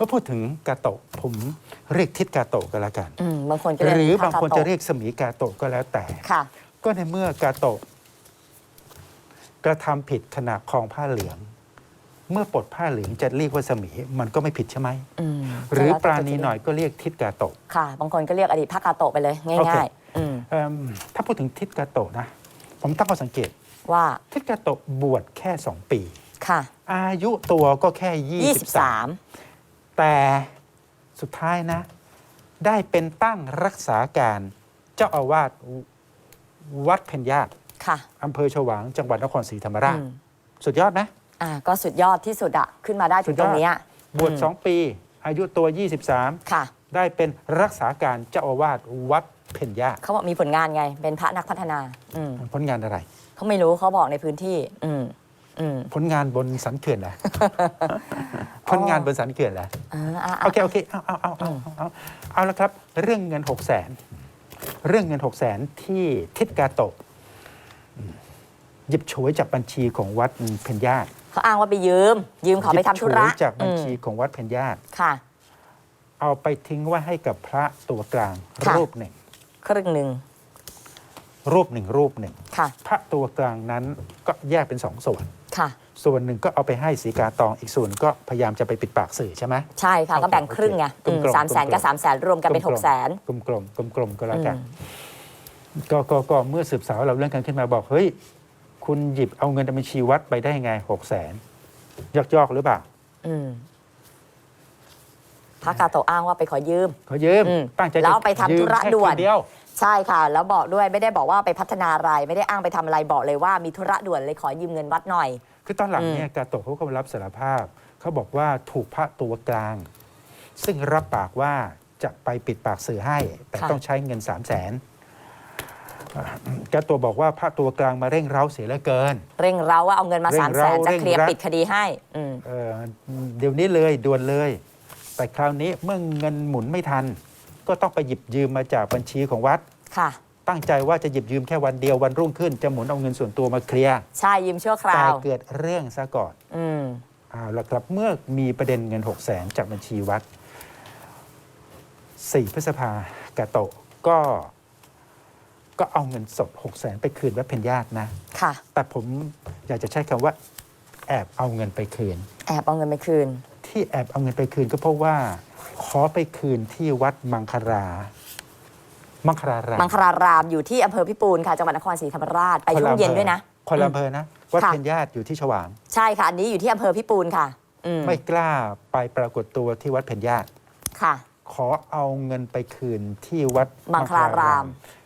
มื่อพูดถึงกาโตะผมเรียกทิศกาโตะก็แล้วกัน อืมบางคนก็หเรียกรือบางคนทกโตจะเรียกสมีกาโตะก็แล้วแต่ ค่ะ ก็ในเมื่อกาโตะกระทำผิดขณะคลองผ้าเหลือง เมื่อปลดผ้าเหลืองจะเรียกว่าสมีมันก็ไม่ผิดใช่ไหม อืมหรือก็แล้วปแต่ราณีหน่อยก็เรียกทิศกาโตะค่ะ บางคนก็เรียกอดีตพระกาโตะไปเลยโอเคง่ายๆอืมเอิ่มถ้าพูดถึงทิศกาโตะนะ ผมตั้งข้อสังเกต ว่าทิศกาโตะบวชแค่สองปี ค่ะ อายุตัวก็แค่ 23 23 แต่สุดท้ายนะ ได้เป็นตั้งรักษาการเจ้าอาวาสวัดเพ็ญญาติค่ะ อำเภอฉวางจังหวัดนครศรีธรรมราช อืม สุดยอดไหม อ่าก็สุดยอดที่สุดอะขึ้นมาได้ถึงตรงเนี้ยบวชอืมสองปี อายุตัว 23 ค่ะ ได้เป็นรักษาการเจ้าอาวาสวัดเพ็ญญาติเขาบอกมีผลงานไง เป็นพระนักพัฒนา อืมผลงานอะไร เขาไม่รู้เขาบอกในพื้นที่ อืมอืม ผลงานบนสันเขื่อนแหละผลงานบนสันเขื่อนแหละอ่าอ่าโอเคโอเคเอาเอาเอาเอาเอาเอาเอาละครับ เรื่องเงินหกแสนเรื่องเงินหกแสนที่ทิศกาโตะอืมหยิบฉวยจากบัญชีของวัดเพ็ญญาติเขาอ้างว่าไปยืม ยืมเขาไปทำธุระหยิบฉวยจากบัญชีอืมของวัดเพ็ญญาติค่ะ เอาไปทิ้งไว้ให้กับพระตัวกลางค่ะรูปหนึ่งครึ่งหนึ่งรูปหนึ่งรูปหนึ่งค่ะพระตัวกลางนั้นก็แยกเป็นสองส่วนค่ะ ส่วนหนึ่งก็เอาไปให้สีกาตองอีกส่วนก็พยายามจะไปปิดปากสื่อใช่ไหมใช่ค่ะ ก็แบ่งครึ่งไงโอเคกลมๆสามแสนกับกลมๆสามแสนรวมกันเป็นหกแสนกลมกลมกลมกลมๆก็แล้วกันก็ก็ก็เมื่อสืบสาวเราเรื่องกันขึ้นมาบอกเฮ้ย คุณหยิบเอาเงินในบัญชีวัดไปได้ไงหกแสนยอกยอกๆหรือเปล่าอืมพระกาโตะอ้างว่าไปขอยืมเขายืมอืมตั้งใจแล้วเอาไปทำยืมธุระแค่ด่วนคืเดียว ใช่ค่ะ แล้วบอกด้วยไม่ได้บอกว่าไปพัฒนาอะไรไม่ได้อ้างไปทำอะไรบอกเลยว่ามีธุระด่วนเลยขอยืมเงินวัดหน่อย คือตอนหลังอืมเนี่ยกาโตะเขาก็รับสารภาพ เขาบอกว่าถูกพระตัวกลาง ซึ่งรับปากว่าจะไปปิดปากสื่อให้ แต่ต้องใช้เงินสามแสนกาโตะบอกว่าพระตัวกลางมาเร่งเร้าเสียเหลือเกิน เร่งเร้าว่าเอาเงินมาเร่สางมแสเร้านจะเร่งเคลียร์รัด ปิดคดีให้อืม เอ่อเดี๋ยวนี้เลยด่วนเลย แต่คราวนี้เมื่อเงินหมุนไม่ทัน ก็ต้องไปหยิบยืมมาจากบัญชีของวัด ค่ะ ตั้งใจว่าจะหยิบยืมแค่วันเดียววันรุ่งขึ้น จะหมุนเอาเงินส่วนตัวมาเคลียร์ใช่ยืมชั่วคราแต่ว เกิดเรื่องซะก่อน อืม เอาละครับเมื่อมีประเด็นเงิน 6 0แสนจากบัญชีวัด 4 พฤษภากาโตะก็ ก็เอาเงินสด 6 0แสนไปคืนวัดเพ็ญญาตินะ ค่ะ แต่ผมอยากจะใช้คำว่า แอบเอาเงินไปคืน แอบเอาเงินไปคืน ที่แอบเอาเงินไปคืนก็เพราะว่า ขอไปคืนที่วัดมังคลามังคลารามมังคลารามอยู่ที่อำเภอพิปูนค่ะจังหวัดนครศรีธรรมราชไปช่วงเย็นด้วยนะคนละอำเภอนะวัดค่ะเพ็ญญาติอยู่ที่ฉวาง ใช่ค่ะ อันนี้อยู่ที่อำเภอพิปูนค่ะอืมไม่กล้าไปปรากฏตัวที่วัดเพ็ญญาติค่ะ ขอเอาเงินไปคืนที่วัดมังคลาราม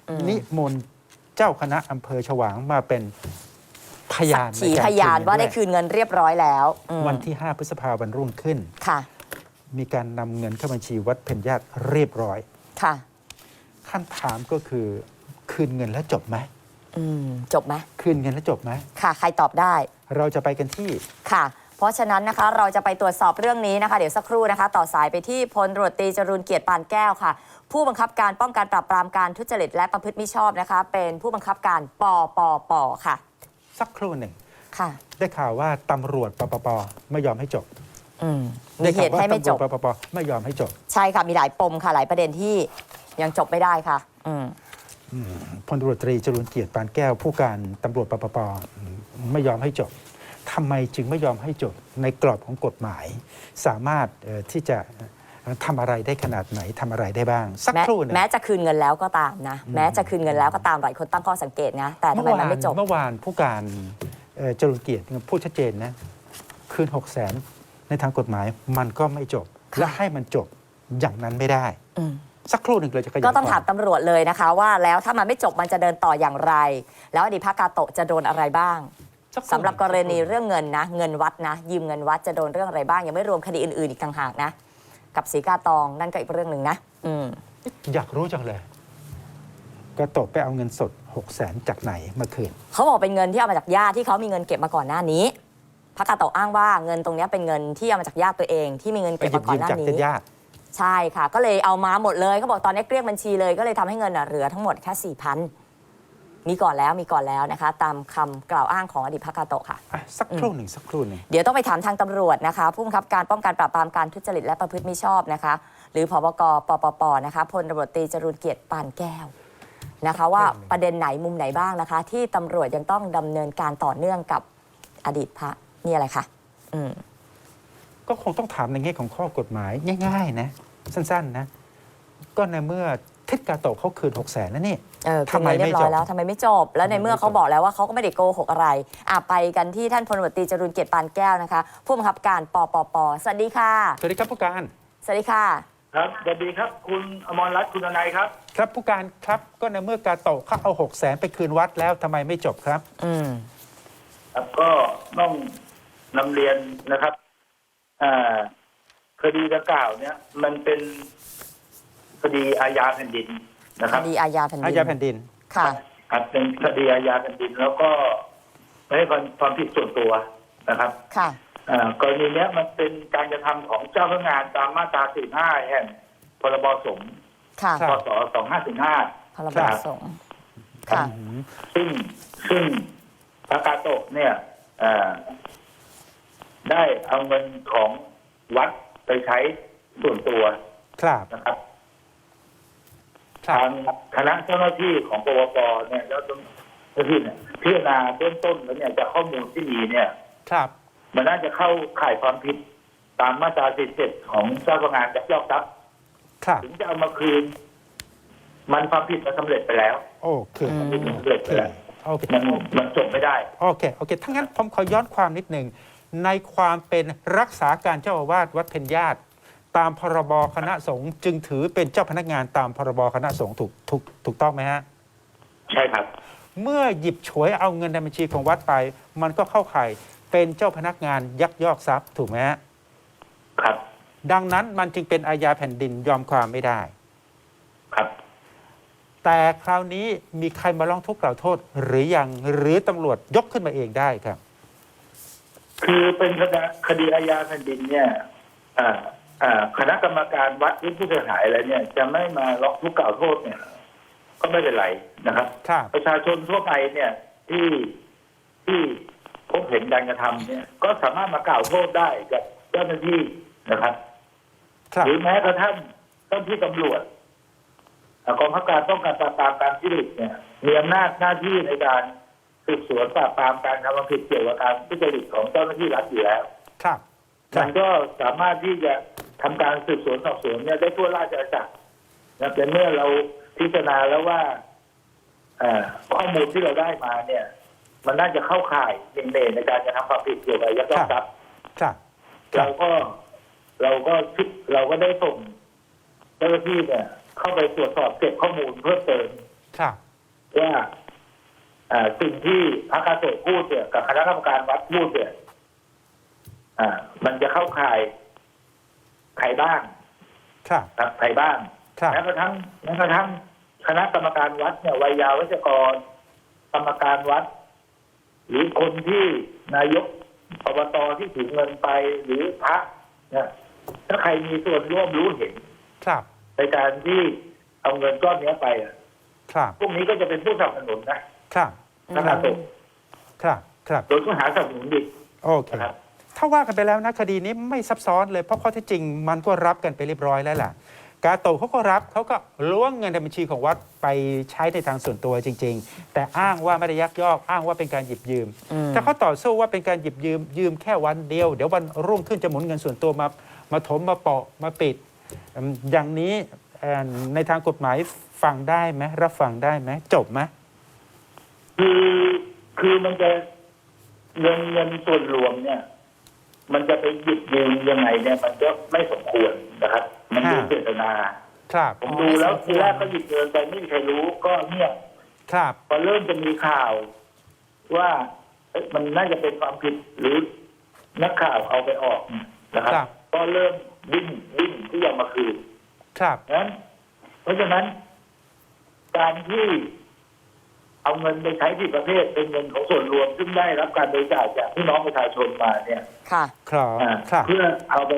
อืมนิมนต์เจ้าคณะอำเภอฉวางมาเป็นพยาสันกขีในกรพยานว่าได้คืคืนเงินเรียบร้อยแล้วอืมวันที่ 5 พฤษภาวันรุ่งขึ้นค่ะ มีการนำเงินเข้าบัญชีวัดเพ็ญญาติเรียบร้อย ค่ะคำถามก็คือคืนเงินแล้วจบไหมอืมจบไหมคืนเงินแล้วจบไหมค่ะ ใครตอบได้ เราจะไปกันที่ค่ะ เพราะฉะนั้นนะคะเราจะไปตรวจสอบเรื่องนี้นะคะเดี๋ยวสักครู่นะคะ ต่อสายไปที่พลตำรวจตรีจรูนเกียรติปานแก้วค่ะ ผู้บังคับการป้องกันปราบปรามการทุจริตและประพฤติมิชอบนะคะ เป็นผู้บังคับการปปปค่ะ สักครู่หนึ่งค่ะ ได้ข่าวว่าตำรวจปปปไม่ยอมให้จบ อืมมีได้เหข่าวตุว่าให้ไม่จบตำรวจปปปไม่ยอมให้จบใช่ค่ะ มีหลายปมค่ะ หลายประเด็นที่ยังจบไม่ได้ค่ะ อืม พลตำรวจตรีจรูนเกียรติปานแก้วผู้การตำรวจปปปไม่ยอมให้จบทำไมจึงไม่ยอมให้จบในกรอบของกฎหมาย สามารถเอ่อที่จะเอ่อทำอะไรได้ขนาดไหนทำอะไรได้บ้าง สักแม้ครู่หนึง แม้จะคืนเงินแล้วก็ตามนะ แม้จะคืนเงินแล้วก็ตามหลายคนตั้งข้อสังเกตนะ แต่ทำไมมันไม่จบ เมื่อวานผู้การเอ่อจรูนเกียรติพูดชัดเจนนะ คืนหกแสน ในทางกฎหมายมันก็ไม่จบค่ะและให้มันจบอย่างนั้นไม่ได้ อืม สักครู่หนึ่งเราจะขยายก็ต้องควถามตำรวจเลยนะคะว่าแล้วถ้ามันไม่จบมันจะเดินต่ออย่างไร แล้วอดีตพระกาโตะจะโดนอะไรบ้างสัคสำหรับกรณีสัคเรื่องเงินนะ เงินวัดนะ ยืมเงินวัดจะโดนเรื่องอะไรบ้าง ยังไม่รวมคดีอื่นๆอีกต่างหากนะ กับสีกาตองนั่นก็อีกเรื่องหนึ่งนะอืมอยากรู้จังเลยกระตกไปเอาเงินสดหกแสนจากไหนเมื่อคืน เขาบอกเป็นเงินที่เอามาจากญาติที่เขามีเงินเก็บมาก่อนหน้านี้ พระกาโตะอ้างว่าเงินตรงเนี้ยเป็นเงินที่เอามาจากญาติตัวเอง ที่มีเงินไปเก็บหยิบมาก่อยืนมหน้าจากนี้ ญาติใช่ค่ะ ก็เลยเอามาหมดเลยเขาบอกตอนนี้เกลี้ยงบัญชีเลยก็เลยทำให้เงินน่ะเหลือทั้งหมดแค่สี่พันมีก่อนแล้วมีก่อนแล้วนะคะ ตามคำกล่าวอ้างของอดีตพระกาโตะค่ะอะสักครู่หนึ่งสักครู่หนึ่ง เดี๋ยวต้องไปถามทางตำรวจนะคะ ผู้บังคับการป้องกันปราบปรามการทุจริตและประพฤติมิชอบนะคะ หรือพบกปปปนะคะพลตำรวจตรีจรูนเกียรติปานแก้วนะคะ ว่าประเด็นไหนมุมไหนบ้างนะคะ ที่ตำรวจยังต้องดำเนินการต่อเนื่องกับอดีตพระ นี่อะไรคะอืมก็คงต้องถามในแง่ของข้อกฎหมายง่ายๆ นะ สั้นๆ นะ ก็ในเมื่อทิศกาโตะเขาคืนหกแสนแล้วนี่เออทำไมคืนเงินเรียบร้อยไม่จบแล้วทำไมไม่จบ แล้วในทำไมไม่เมื่อเขาจบบอกแล้วว่าเขาก็ไม่ได้โกหกอะไรอะไปกันที่ท่านพลตำรวจตรีจรูนเกียรติปานแก้วนะคะ ผู้บังคับการปปปสวัสดีค่ะ สวัสดีครับผู้การ สวัสดีค่ะ ครับสวัสดีครับ คุณอมรรัตน์คุณนายครับ ครับผู้การครับก็ในเมื่อกาโตะเขาเอาหกแสนไปคืนวัดแล้วทำไมไม่จบครับ อืมครับก็ต้อง นำเรียนนะครับอ่าคดีดังกล่าวเนี่ย มันเป็นคดีอาญาแผ่นดินนะคครับดีอาญาแผ่นดินอาญาแผ่นดิน ค่ะครับเป็นคดีอาญาแผ่นดิน แล้วก็ไม่ให้ความความผิดส่วนตัวนะครับ ค่ะอ่ากรณีเนี้ยมันเป็นการกระทำของเจ้าพนักงานตามมาตรา 45 แห่งพรบสงฆ์ค่ะ คพรับศ2545พรบสงฆ์ค่ะอืมซึ่งซึ่งพระกาโตะเนี่ยเอ่อ ได้เอาเงินของวัดไปใช้ส่วนตัวครับ นะครับครัทาบงคณะเจ้าหน้าที่ของปวปเนี่ยแล้วเจ้าหน้าที่เนี่ยพิจารณาเบื้องต้นแล้วเนี่ยจากข้อมูลที่มีเนี่ย ครับมันน่าจะเข้าข่ายความผิดตามมาตรา47ของเจ้าพนักงานยักยอกทรัพย์ครับ ถึงจะเอามาคืน มันความผิดมันสำเร็จไปแล้ว โอเคอืมมันสำเร็จไปแล้วโอเค มันมันจบไม่ได้ โอเค โอเค ถ้างั้นผมขอย้อนความนิดหนึ่ง ในความเป็นรักษาการเจ้าอาวาสวัดเพ็ญญาติ ตามพรบคณะสงฆ์จึงถือเป็นเจ้าพนักงานตามพรบคณะสงฆ์ถูกถูกถูกต้องไหมฮะ ใช่ครับ เมื่อหยิบฉวยเอาเงินในบัญชีของวัดไป มันก็เข้าข่ายเป็นเจ้าพนักงานยักยอกทรัพย์ถูกไหมฮะ ครับ ดังนั้นมันจึงเป็นอาญาแผ่นดินยอมความไม่ได้ ครับ แต่คราวนี้มีใครมาร้องทุกข์กล่าวโทษหรือยังหรือตำรวจยกขึ้นมาเองได้ครับ คือเป็นคดีคดีอาญาแผ่นดินเนี่ยอ่าอ่าคณะกรรมการวัดหรือผู้เสียหายอะไรเนี่ย จะไม่มาร้องทุกข์กล่าวโทษเนี่ย ก็ไม่เป็นไรนะครับ ครับ ประชาชนทั่วไปเนี่ยที่ที่พบเห็นการกระทำเนี่ย ก็สามารถมากล่าวโทษได้กับเจ้าหน้าที่นะครับ ครับ หรือแม้กระทั่งเจ้าหน้าที่ตำรวจอ่ากองบังคับการป้องกันปราบปรามการทุจริตเนี่ยมีอำนาจหน้าที่ในการ สืบสวนปราบปรามการกระทำความผิดเกี่ยวกับการทุจริตของเจ้าหน้าที่รัฐอยู่แล้วครับครัมับนก็สามารถที่จะทำการสืบสวนสอบสวนเนี่ยได้ทั่วราชอาณาจักรนะแต่เมื่อเราพิจารณาแล้วว่าเอ่อข้อมูลที่เราได้มาเนี่ย มันน่าจะเข้าข่ายเด่นๆในการจะทำความผิดเกี่ยวกับยักยอกทรัพย์ครับครัเราบก็เราก็คิดเราก็ได้ส่งเจ้าหน้าที่เนี่ย เข้าไปตรวจสอบเก็บข้อมูลเพิ่มเติมครับว่าอ่า สิ่งที่พระกาโตะพูดเนี่ยกับคณะกรรมการวัดพูดเนี่ยอ่ามันจะเข้าข่ายใครบ้าง ครับครับใครบ้างครับแม้กระทั่งแม้กระทั่งคณะกรรมการวัดเนี่ยวัยยาวัจกร กรรมการวัด หรือคนที่นายกอบตที่ถือเงินไปหรือพระเนี่ยถ้าใครมีส่วนร่วมรู้เห็น ครับ ในการที่เอาเงินก้อนเนี้ยไปอะครับพวกนี้ก็จะเป็นผู้สนับสนุนนะครับ พระกาโตะครับครับโดยข้อหาสนับสนุนเด็กโอเคนะครับถ้าว่ากันไปแล้วนะคดีนี้ไม่ซับซ้อนเลยเพราะข้อเท็จจริงมันก็รับกันไปเรียบร้อยแล้วล่ะ กาโตะเขาก็รับเขาก็ล้วงเงินในบัญชีของวัดไปใช้ในทางส่วนตัวจริง ๆ แต่อ้างว่าไม่ได้ยักยอกอ้างว่าเป็นการหยิบยืม อืมถ้าเขาต่อสู้ว่าเป็นการหยิบยืมยืมแค่วันเดียว เดี๋ยววันรุ่งขึ้นจะหมุนเงินส่วนตัวมามาถมมาเปาะมาปิดอืมอย่างนี้เอ่อในทางกฎหมายฟังได้ไหมรับฟังได้ไหมจบไหม คือคือมันจะเงินเงินส่วนรวมเนี่ย มันจะไปหยิบยืมยังไงเนี่ย มันก็ไม่สมควรนะครับ มันดูเจตนาครับผมดูแล้วทีแรกก็หยิบเงินไปไม่มีใครรู้ก็เงียบครับพอเริ่มจะมีข่าว ว่าเอ๊ะมันน่าจะเป็นความผิดหรือนักข่าวเอาไปออกเนี่ยนะครับครับ ก็เริ่มดิ้นดิ้นที่จะมาคืนครับนั้นเพราะฉะนั้น การที่ เอาเงินไปใช้ผิดประเภทเป็นเงินของส่วนรวม ซึ่งได้รับการบริจาคจากพี่น้องประชาชนมาเนี่ยค่ะ ครับอ่าครับเพื่อเอาไป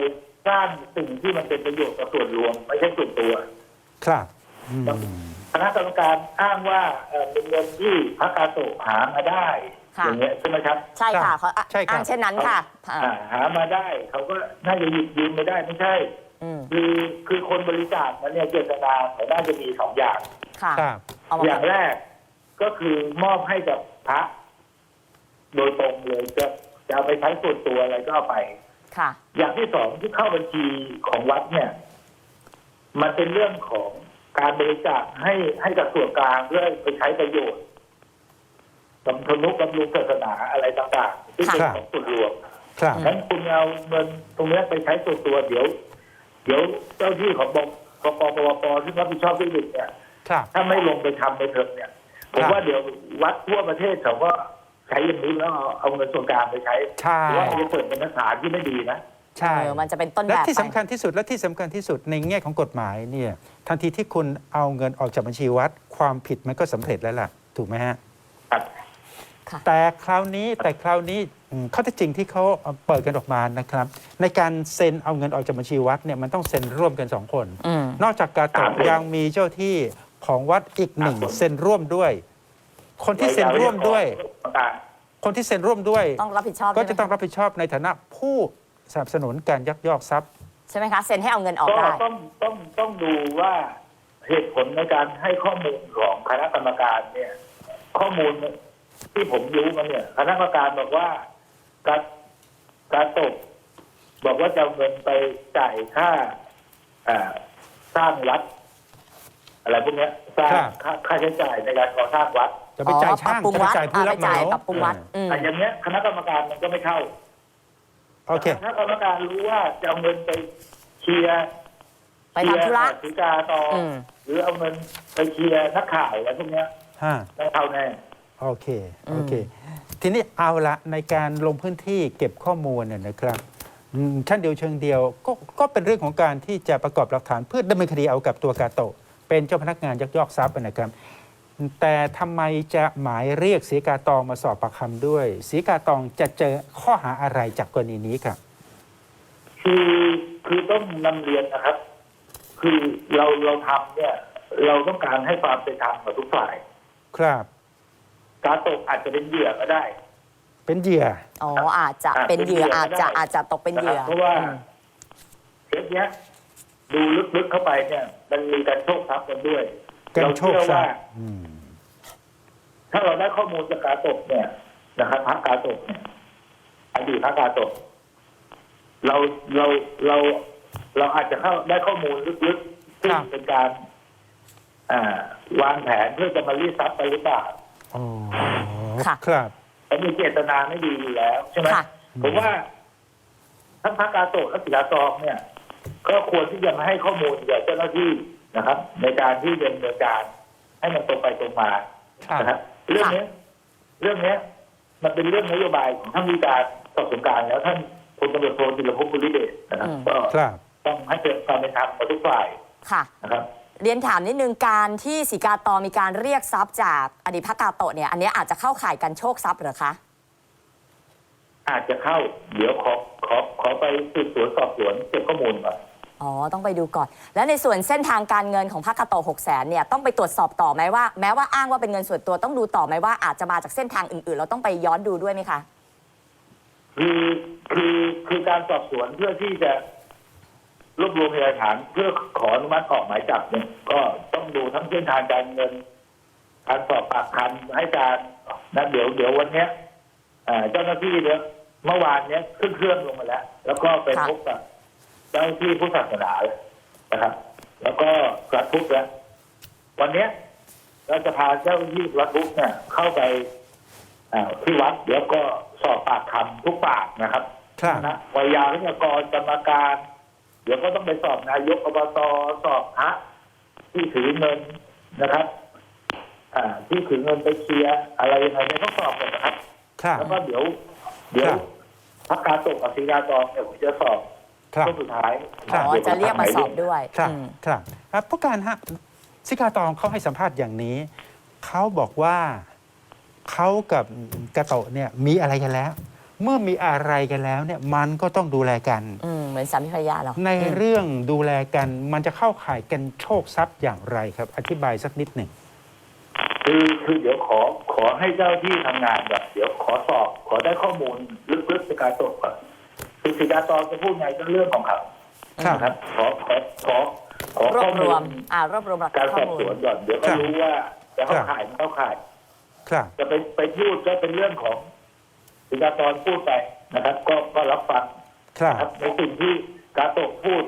สร้างสิ่งที่มันเป็นประโยชน์กับส่วนรวม ไม่ใช่ส่วนตัว ครับอืมคณะกรรมการอ้างว่าเอ่อเป็นเงินที่พระกาโตะหามาได้ค่ะ อย่างเงี้ยใช่ไหมครับใช่ค่ะเขาอะใช่ครับ อ้างเช่นนั้นค่ะอ่าอ่าหามาได้ เขาก็น่าจะหยิบยืมไม่ได้ไม่ใช่ อืมคือคือคนบริจาคมันเนี่ยเจตนาเขาน่าจะมีสองอย่าง ค่ะ ครับ เอามาอย่างแรก ก็คือมอบให้กับพระ โดยตรงเลยจะจะเอาไปใช้ส่วนตัวอะไรก็เอาไป ค่ะ อย่างที่สองที่เข้าบัญชีของวัดเนี่ย มันเป็นเรื่องของการบริจาคให้ให้กับส่วนกลางเพื่อไปใช้ประโยชน์สำทนุบำรุงศาสนาอะไรต่างๆที่เป็นครับของส่วนรวมครับอืมงั้นคุณเอาเงินตรงเนี้ยไปใช้ส่วนตัวเดี๋ยว เดี๋ยวเจ้าที่ของบกปปปปที่รับผิดชอบที่ดินเนี่ย ครับ ถ้าไม่ลงไปทำในเถิงเนี่ย ผมครับว่าเดี๋ยววัดทั่วประเทศเขาก็ใช้อย่างนี้แล้วเอาเอาเงินส่วนกลางไปใช้ใช่ เพราะว่ามันจะเปิดเป็นนักฐานที่ไม่ดีนะ ใช่ เออมันจะเป็นต้นแบและบที่ไปสำคัญที่สุดและที่สำคัญที่สุดในแง่ของกฎหมายเนี่ยทันทีที่คุณเอาเงินออกจากบัญชีวัด ความผิดมันก็สำเร็จแล้วล่ะ ถูกไหมฮะ ครับค่ะแต่คราวนี้แต่คราวนี้อืมข้อเท็จจริงที่เขาเปิดกันออกมานะครับ ในการเซ็นเอาเงินออกจากบัญชีวัดเนี่ยมันต้องเซ็นร่วมกันสองคน อืม นอกจากกาโตะครับผมยังมีเจ้าที่ ของวัดอีกหนึ่งครับผมเซ็นร่วมด้วย คนที่เซ็นร่วมด้วยต่างคนที่เซ็นร่วมด้วย ต้องรับผิดชอบก็ด้วยจะไหมต้องรับผิดชอบในฐานะผู้สนับสนุนการยักยอกทรัพย์ใช่ไหมคะเซ็นให้เอาเงินออกก็ได้ต้องต้องต้องดูว่าเหตุผลในการให้ข้อมูลของคณะกรรมการเนี่ย ข้อมูลที่ผมรู้มาเนี่ย คณะกรรมการบอกว่าการการตกบอกว่าจะเอาเงินไปจ่ายค่าอ่าสร้างวัด อะไรพวกเนี้ยสร้างครับ ค่าค่าใช้จ่ายในการก่อสร้างวัดจะไปจ่ายช่างอ๋อปรับปรุงจะไปวัดจ่ายผู้รับอ่าเหไปจ่ายมาปรับปรุงวัดอืม แต่อย่างเนี้ยคณะกรรมการมันก็ไม่เข้าโอเค คณะกรรมการรู้ว่าจะเอาเงินไปเคลียร์ไปทำธุระเคลียสีกาต่ออม หรือเอาเงินไปเคลียร์นักข่าวอะไรพวกเนี้ยฮะไม่เข้าแน่ โอเค โอเค ทีนี้เอาละในการลงพื้นที่เก็บข้อมูลเนี่ยนะครับอืมชั้นเดียวเชิงเดียวก็ก็เป็นเรื่องของการที่จะประกอบหลักฐานเพื่อดำเนินคดีเอากับตัวกาโตะ เป็นเจ้าพนักงานยักยอกทรัพย์นะครับ แต่ทำไมจะหมายเรียกสีกาตองมาสอบปากคำด้วยสีกาตองจะเจอข้อหาอะไรจากกรณีนี้ครับคือคือต้องนำเรียนนะครับ คือเราเราทำเนี่ย เราต้องการให้ความเป็นธรรมกับทุกฝ่าย ครับการตกอาจจะเป็นเหยื่อก็ได้ เป็นเหยื่ออ๋ออาจจะอ่าเป็นเหยื่อเป็นเหยื่ออาจจะก็ได้อาจจะตกเป็นเหยื่อนะครับเพราะว่าอืมเคสเนี้ย ดูลึกๆเข้าไปเนี่ย มันมีการโชคทรัพย์กันด้วยการโชคเราทรัเชื่อว่าพย์อืมถ้าเราได้ข้อมูลจากการตกเนี่ยนะครับพระกาตกเนี่ยอดีตพระกาตก เราเราเราเราอาจจะเข้าได้ข้อมูลลึกๆซึ่งเป็นการอ่าวางแผนเพื่อจะมารีดทรัพย์ไปหรือเปล่าอ๋อค่ะครับแต่มีเจตนาไม่ดีอยู่แล้วใช่ไหมค่ะผมว่าทั้งพระกาโตะและศิลาซองเนี่ย ก็ควรที่จะมาให้ข้อมูลกับเจ้าหน้าที่นะครับ ในการที่ดำเนินการ ให้มันตรงไปตรงมาครับนะครับเรื่องนี้เรื่องนี้มันเป็นเรื่องนโยบายของท่านวิการสอบสวนกลารแล้วท่านพลตำรวจโทจิรพงศ์บุริเดชนะครับอืมก็ครับต้องให้เกิดความเป็นธรรมกับทุกฝ่ายค่ะนะครับเรียนถามนิดนึงการที่สีกาตอมีการเรียกทรัพย์จากอดีตพระกาโตะเนี่ยอันเนี้ยอาจจะเข้าข่ายกันโชคทรัพย์เหรอคะ อาจจะเข้า เดี๋ยวขอขอขอไปสืบสวนสอบสวนเก็บข้อมูลก่อนอ๋อ ต้องไปดูก่อน แล้วในส่วนเส้นทางการเงินของพระกาโตหกแสนเนี่ยต้องไปตรวจสอบต่อไหมว่า แม้ว่าอ้างว่าเป็นเงินส่วนตัวต้องดูต่อไหมว่าอาจจะมาจากเส้นทางอื่นๆ เราต้องไปย้อนดูด้วยไหมคะคือคือคือการสอบสวนเพื่อที่จะรวบรวมพยานหลักฐานเพื่อขออนุมัติออกหมายจับเนี่ยก็ต้องดูทั้งเส้นทางการเงิน การสอบปากคำให้การนะเดี๋ยวเดี๋ยววันเนี้ยอ่าเจ้าหน้าที่เนี่ย เมื่อวานเนี้ยขึ้นเครื่องลงมาแล้ว แล้วก็ไปค่ะพบกับเจ้าหน้าที่ผู้ศาสนาแล้วนะครับ แล้วก็กระทุกแล้ว วันเนี้ยเราจะพาเจ้าหน้าที่กระทุกเนี่ย เข้าไปอ่าที่วัดแล้วก็สอบปากคำทุกปากนะครับครับนะวายาวิทยากรกรรมการ เดี๋ยวก็ต้องไปสอบนายกอบตสอบพระที่ถือเงินนะครับอ่าที่ถือเงินไปเคลียร์อะไรยังไงเนี่ยต้องสอบหมดนะครับครับ แล้วก็เดี๋ยว เดี๋ยวครับ พักการตกกับศรีกาตองเนี่ยผมจะสอบครับ ช่วงสุดท้ายครับ อ๋อจะเรียกมาสอบด้วยครับอืม ครับอะผู้การฮะสิกาตองเขาให้สัมภาษณ์อย่างนี้ เขาบอกว่าเขากับกระโตะเนี่ยมีอะไรกันแล้ว เมื่อมีอะไรกันแล้วเนี่ยมันก็ต้องดูแลกัน อืมเหมือนสามีภรรยาเหรอในอืม เรื่องดูแลกันมันจะเข้าข่ายกันโชคทรัพย์อย่างไรครับ อธิบายสักนิดหนึ่ง คือคือเดี๋ยวขอขอให้เจ้าที่ทำงานแบบเดี๋ยวขอสอบ ขอได้ข้อมูลลึกๆในการตรวจก่อนคือสิกาตอนจะพูดไงก็เรื่องของเขาครับนะครับ ขอขอขอขอรวข้อบรมูวลมอ่ารวบรวมหลักการข้สออบมูสลวนก่อนเดี๋ยวก็ครับ รู้ว่าจะเข้าครับข่ายไม่เข้าข่าย ครับ จะไปไปพูดก็เป็นเรื่องของสิกาตอนพูดไปนะครับ ก็ก็รับฟัง ครับนะครับในสิ่งที่กาโตะพูด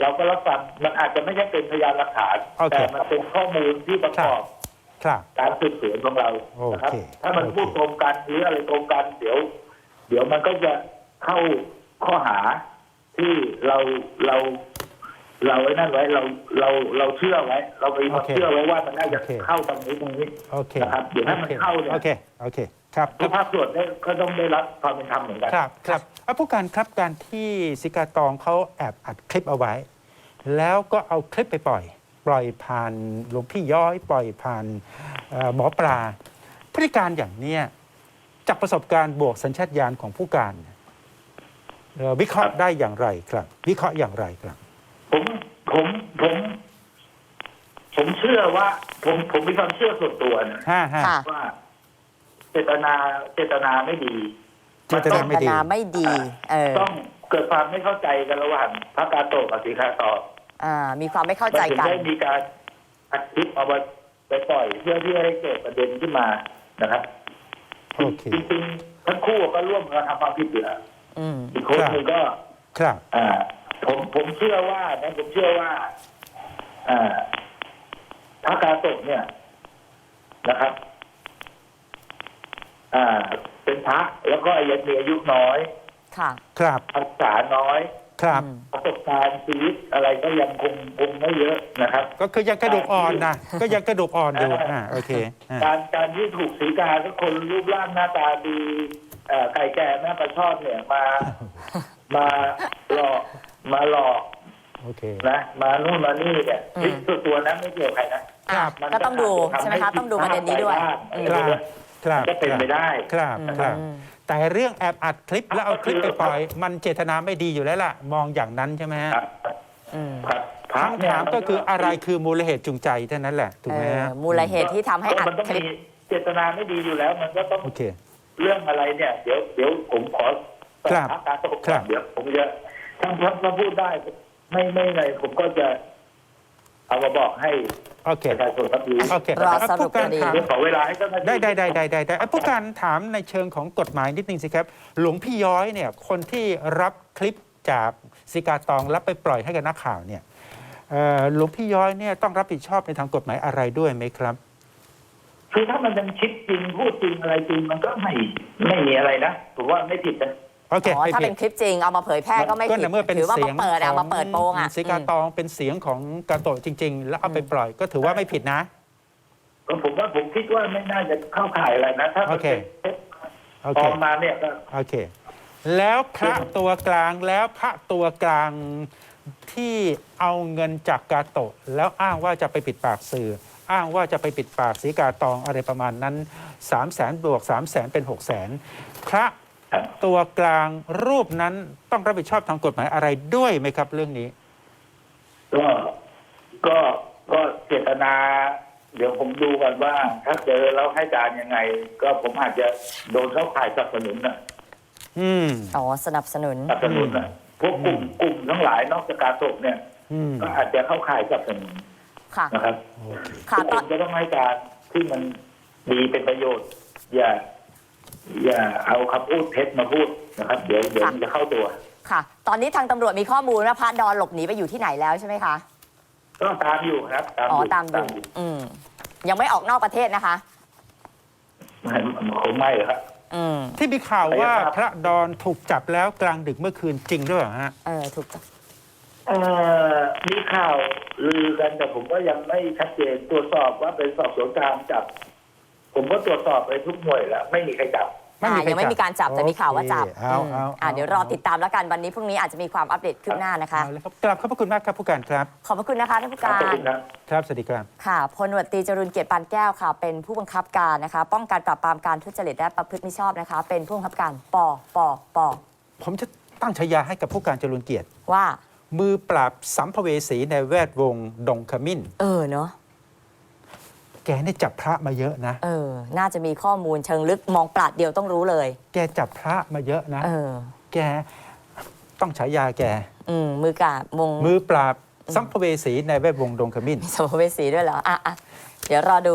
เราก็รับฟังมันอาจจะไม่ใช่เป็นพยานหลักฐาน โอเคแต่มันเป็นข้อมูลที่ประกอบ ครับการสืบสวนของเรานะครับ โอเคถ้ามันโอเค พูดตรงกันหรืออะไรตรงกันเดี๋ยว เดี๋ยวมันก็จะเข้าข้อหาที่เราเรา เราไว้นั่นไว้เราเราเราเชื่อไว้ เราไปโอเคเชื่อไว้ว่ามันน่าจะโอเค เข้าตรงนี้ตรงนี้ โอเคนะครับเดี๋ยวให้มันโอคเข้าเนี่ย โอเคโอเคครับทุกภาคส่วนได้ก็ต้องได้รับความเป็นธรรมเหมือนกัน ครับครับอะผู้การครับการที่สิกาตองเขาแอบอัดคลิปเอาไว้ แล้วก็เอาคลิปไปปล่อยป ล่อยผ่านหลวงพี่ย้อย ปล่อยผ่านเอ่อหมอปลาพฤติการอย่างเนี้ยจากประสบการณ์บวกสัญชาตญาณของผู้การเอ่อวิเคราะห์ได้อย่างไรครับ วิเคราะห์อย่างไรครับ ผมผมผมผมเชื่อว่า ผมผมมีความเชื่อส่วนตัวนะห้าห้าค่ะว่าเจตนาเจตนาไม่ดีเจตนาไม่ดีเจตนาไม่ดีเออต้องเกิดความไม่เข้าใจกันระหว่างพระกาโตะกับสีคาตอบ อ่ามีความไม่เข้ามันใจถึงกันได้มีการอัดคลิปเอาไปไปปล่อย เพื่อที่ให้เกิดประเด็นขึ้นมานะครับโอเค จริงๆทั้งคู่ก็ร่วมกันทำความผิดอยู่แล้วอืม อีกคนหนึ่งก็ ครับ อ่า ผมผมเชื่อว่านะผมเชื่อว่า อ่าพระกาโตะเนี่ยนะครับ อ่า เป็นพระแล้วก็ยังมีอายุน้อยค่ะ ครับภาษาน้อย ครับอืมประสบการณ์ชีวิตอะไรก็ยังคงคงไม่เยอะนะครับ ก็คือยังกระดูกอ่อนนะก็ยังกระดูกอ่อนอยู่อ่าโอเคอ่าการการที่ถูกสีกาทุกคนรูปร่างหน้าตาดีเอ่อไก่แก่หน้าปลาชอบเนี่ยมามาหลอกมาหลอกโอเค นะมานู่นมานี่เนี่ยอืม ที่ตัวตัวนั้นไม่เกี่ยวกับใครนะครับอะก็ต้องดูใช่ไหมคะ ต้องดูประเด็นนี้ด้วยอืมครับครับก็เป็นไปได้ ครับอืมครับ แต่เรื่องแอบอัดคลิปแล้วเอาคลิปไปปล่อย มันเจตนาไม่ดีอยู่แล้วล่ะ มองอย่างนั้นใช่ไหมฮะครับอืมครับพระคำเนี่ยถามก็คืออะไรคือมูลเหตุจูงใจเท่านั้นแหละถูกไหมเออฮะมูลเหตุที่ทำให้อัดมันต้องคลิมีป เจตนาไม่ดีอยู่แล้ว มันก็ต้องโอเค เรื่องอะไรเนี่ย เดี๋ยวเดี๋ยวผมขอสอบครับถามการตกครับเดี๋ยวผมจะถ้าถ้าพูดได้ ไม่ไม่อะไรผมก็จะ เอามาบอกให้โอเคประชาชนรับรู้โอเครอสรุปผู้การคดี ถาม เดี๋ยวขอเวลาให้เจ้าหน้าที่ ได้ได้ได้ได้ได้ได้เอ้ยผู้การถามในเชิงของกฎหมายนิดนึงสิครับ หลวงพี่ย้อยเนี่ยคนที่รับคลิปจากสิกาตองแล้วไปปล่อยให้กับนักข่าวเนี่ยเอ่อหลวงพี่ย้อยเนี่ยต้องรับผิดชอบในทางกฎหมายอะไรด้วยไหมครับ คือถ้ามันเป็นคลิปจริงพูดจริงอะไรจริงมันก็ไม่ไม่มีอะไรนะผมว่าไม่ผิดนะ โอเคอ๋อไม่ถ้าผิเป็ดนคลิปจริงเอามาเผยแพร่ก็ไม่ก็ผิในดเมื่อเป็นถือว่าเสีมายงเปิดเอามาเปิดโปงอะสิกาตองเป็นเสียงของกาโตะจริง ๆ แล้วเอาไปปล่อยก็ถือว่าไม่ผิดนะก็ผมว่าผมคิดว่าไม่น่าจะเข้าข่ายอะไรนะถ้ามันโอเคเป็นโอปเคลอมมาเนี่ยก็โอเค แล้วพระตัวกลางแล้วพระตัวกลางที่เอาเงินจากกาโตะ แล้วอ้างว่าจะไปปิดปากสื่อ อ้างว่าจะไปปิดปากสีกาตองอะไรประมาณนั้น3 0 0แสนบวก3 0 0แสนเป็น6 0แสนพระ ตัวกลางรูปนั้นต้องรับผิดชอบทางกฎหมายอะไรด้วยไหมครับ เรื่องนี้ ก็ก็ก็เจตนา เดี๋ยวผมดูกันว่า ถ้าเจอแล้วให้การยังไง ก็ผมอาจจะโดนเข้าข่ายสนับสนุนนะอืม อ๋อสนับสนุน สนับสนุนนะพวกกลุ่มกลุ่มทั้งหลายนอกจากการตกเนี่ย อืม ก็อาจจะเข้าข่ายสนับสนุนค่ะ นะครับโอเคค่ะทุกตคอนน จะต้องให้การที่มันดีเป็นประโยชน์ อย่า อย่าเอาคำพูดเท็จมาพูดนะครับ เดี๋ยวเดี๋ยวมันจะเข้าตัว ค่ะ ตอนนี้ทางตำรวจมีข้อมูลว่าพระดอนหลบหนีไปอยู่ที่ไหนแล้วใช่ไหมคะ ก็ตามอยู่ครับ ตามอ๋อ อยู่ตามดูอืม ยังไม่ออกนอกประเทศนะคะ ไม่คงไม่หรอกครับ อืม ที่มีข่าวว่าไปครับพระดอนถูกจับแล้วกลางดึกเมื่อคืนจริงด้วยเหรอฮะ เออ ถูกจับเอ่อมีข่าวลือกันแต่ผมก็ยังไม่ชัดเจนตรวจสอบว่าเป็นสอบสวนกลางจับ ผมก็ตรวจสอบไปทุกหน่วยแล้ว ไม่มีใครจับไม่มีอ่าใครยังไม่มีการจับแต่มีข่าวว่าจับโอเคเอาอืมเอาอ่าเดี๋ยวรอติดตามแล้วกันวันนี้พรุ่งนี้อาจจะมีความอัปเดตขึ้นหน้านะคะ เอาเลยครับกราบขอบพระคุณมากครับผู้การครับ ขอบพระคุณนะคะท่านผู้ครักาบขอบร คุณครับ ครับสวัสดีครับ ค่ะพลตำรวจตรีจรุนเกียรติปานแก้วค่ะ เป็นผู้บังคับการนะคะ ป้องกันปราบปรามการทุจริตและประพฤติมิชอบนะคะ เป็นผู้บังคับการปปปผมจะตั้งฉายาให้กับผู้การจรุนเกียรติ ว่า มือปราบสัมภเวสีในแวดวงดงขมิ้น เออเนาะ แกนี่จับพระมาเยอะนะ เออ น่าจะมีข้อมูลเชิงลึกมองปราดเดียวต้องรู้เลย แกจับพระมาเยอะนะ เออ แกต้องฉายาแก อืมมือกาบมงมือปราบสัมภเวสีในแวดวงดงขมิ้น มีสมภเวสีด้วยเหรอ อะอะเดี๋ยวรอดู